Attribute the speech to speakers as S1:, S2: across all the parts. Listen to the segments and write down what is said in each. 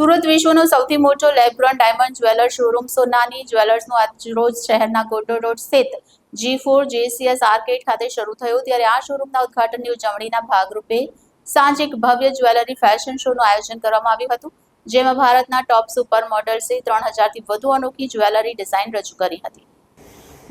S1: સુરત વિશ્વનો સૌથી મોટો લેબ્રોન ડાયમંડ જ્વેલર શોરૂમ સોનાની જ્વેલર્સનું આજરોજ શહેરના ગોટો રોડ સ્થિત જી ફોર જેસીએસ આર્કેડ ખાતે શરૂ થયું. ત્યારે આ શોરૂમના ઉદઘાટનની ઉજવણીના ભાગરૂપે સાંજે એક ભવ્ય જ્વેલરી ફેશન શોનું આયોજન કરવામાં આવ્યું હતું, જેમાં ભારતના ટોપ સુપર મોડલ્સે ત્રણ હજારથી વધુ અનોખી જ્વેલરી ડિઝાઇન રજૂ કરી હતી.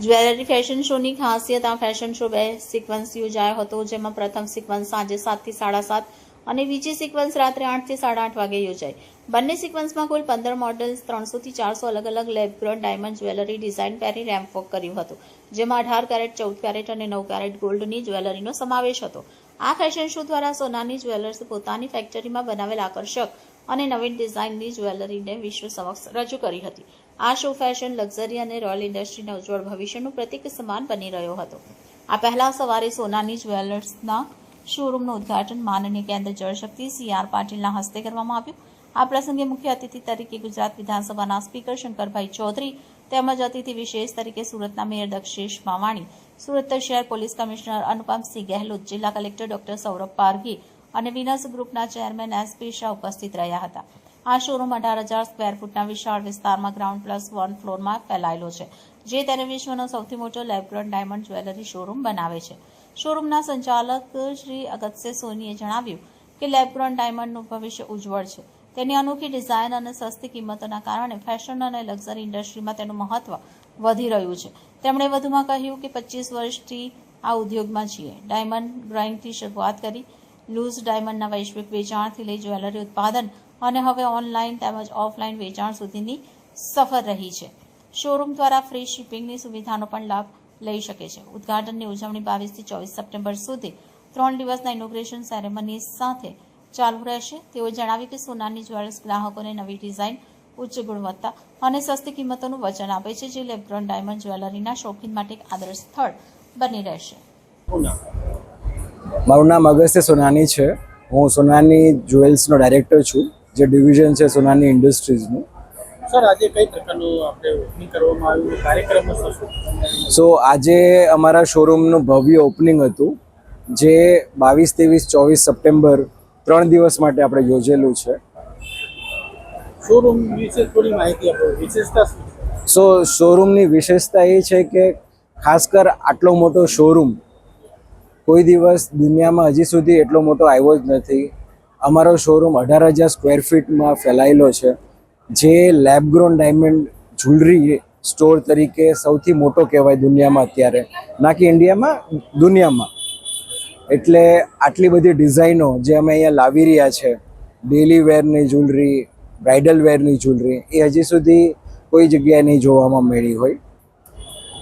S1: જ્વેલરી ફેશન શોની ખાસિયત આ ફેશન શો બે સિક્વન્સ યોજાયો હતો, જેમાં પ્રથમ સિક્વન્સ સાંજે સાતથી સાડા સાત અને બીજી સિક્વન્સ રાત્રે આઠથી સાડા આઠ વાગે યોજાઈ બંને સિક્વન્સમાં કુલ પંદર મોડલ્સ ત્રણસોથી ચારસો અલગ અલગ lab grown diamond jewellery design પહેરી રેમ્પ કર્યું હતું, જેમાં અઢાર કેરેટ ચૌદ કેરેટ અને નવ કેરેટ ગોલ્ડની જ્વેલરીનો સમાવેશ હતો. આ ફેશન શો દ્વારા સોનાની જ્વેલર્સ પોતાની ફેક્ટરીમાં બનાવેલ આકર્ષક અને નવીન ડિઝાઇનની જ્વેલરીને વિશ્વ સમક્ષ રજૂ કરી હતી. આ શો ફેશન લક્ઝરી અને રોયલ ઇન્ડસ્ટ્રીના ઉજ્જવળ ભવિષ્યનું પ્રતીક સમાન બની રહ્યો હતો. આ પહેલા સવારે સોનાની જ્વેલર્સના શોરૂમનું ઉદ્ઘાટન માનનીય કેન્દ્ર જળશક્તિ સી આર પાટીલના હસ્તે કરવામાં આવ્યું. આ પ્રસંગે મુખ્ય અતિથિ તરીકે ગુજરાત વિધાનસભાના સ્પીકર શંકરભાઈ ચૌધરી તેમજ અતિથિ વિશેષ તરીકે સુરતના મેયર દક્ષેશ માવાણી, સુરત શહેર પોલીસ કમિશનર અનુપમસિંહ ગેહલોત, જિલ્લા કલેક્ટર ડોક્ટર સૌરભ પારઘી અને વિનસ ગ્રુપના ચેરમેન એસપી શાહ ઉપસ્થિત રહ્યા હતા. આ શોરૂમ અઢાર હજાર સ્ક્વેર ફૂટના વિશાળ વિસ્તારમાં ગ્રાઉન્ડ પ્લસ વન ફ્લોરમાં ફેલાયેલો છે, જે તેને વિશ્વનો સૌથી મોટો લેબ્રોન ડાયમંડ જ્વેલરી શોરૂમ બનાવે છે. શોરૂમના સંચાલક શ્રી અગત્ય સોનીએ જણાવ્યું કે લેબ્રોન ડાયમંડનું ભવિષ્ય ઉજ્જવળ છે. તેની અનોખી ડિઝાઇન અને સસ્તી કિંમતોના કારણે ફેશન અને લક્ઝરી ઇન્ડસ્ટ્રીમાં તેનું મહત્વ વધી રહ્યું છે. તેમણે વધુમાં કહ્યું કે પચીસ વર્ષથી આ ઉદ્યોગમાં છીએ. ડાયમંડ ડ્રોઈંગથી શરૂઆત કરી, લૂઝ ડાયમંડના વૈશ્વિક વેચાણથી લઈ જ્વેલરી ઉત્પાદન અને હવે ઓનલાઈન તેમજ ઓફલાઈન વેચાણ સુધીની સફર રહી છે. શોરૂમ દ્વારા ફ્રી શિપિંગની સુવિધાનો પણ લાભ લઈ શકે છે. ઉદ્ઘાટનની ઉજવણી બાવીસથી ચોવીસ સપ્ટેમ્બર સુધી ત્રણ દિવસના ઇનોગ્રેશન સેરેમની સાથે ચાલુ રહેશે. તેઓએ જણાવ્યું કે સોનાની જ્વેલર્સ ગ્રાહકોને નવી ડિઝાઇન ઉચ્ચ ગુણવત્તા અને સસ્તી કિંમતોનું વચન આપે છે જે લેબ્રોન ડાયમંડ જ્વેલરીના શોખીન માટે એક આદર્શ સ્થળ બની રહેશે.
S2: મારું નામ અગસ્ત્ય સોનાની છે. હું સોનાની જ્વેલ્સનો ડાયરેક્ટર છું જે ડિવિઝન છે સોનાની ઇન્ડસ્ટ્રીઝનું.
S3: સર આજે કઈ પ્રકારનું આપણે ઓપનિંગ કરવામાં આવ્યું? કાર્યક્રમ શું શું?
S2: સો આજે અમારા શોરૂમનું ભવ્ય ઓપનિંગ હતું જે બાવીસ ત્રેવીસ ચોવીસ સપ્ટેમ્બર ત્રણ દિવસ માટે આપણે યોજેલું છે.
S3: શોરૂમ વિશે થોડી માહિતી આપો. વિશેષતા છે?
S2: સો શોરૂમની વિશેષતા એ છે કે ખાસ કર આટલો મોટો શોરૂમ કોઈ દિવસ દુનિયામાં હજી સુધી એટલો મોટો આવ્યો જ નથી. અમારો શોરૂમ અઢાર હજાર સ્ક્વેર ફીટમાં ફેલાયેલો છે. જે લેબગ્રોન ડાયમંડ જ્વેલરી સ્ટોર તરીકે સૌથી મોટો કહેવાય દુનિયામાં અત્યારે. ના કે ઇન્ડિયામાં, દુનિયામાં. એટલે આટલી બધી ડિઝાઇનો જે અમે અહીંયા લાવી રહ્યા છે ડેલી વેરની જ્વેલરી બ્રાઇડલ વેરની જ્વેલરી એ હજી સુધી કોઈ જગ્યાએ નહીં જોવામાં મળી હોય.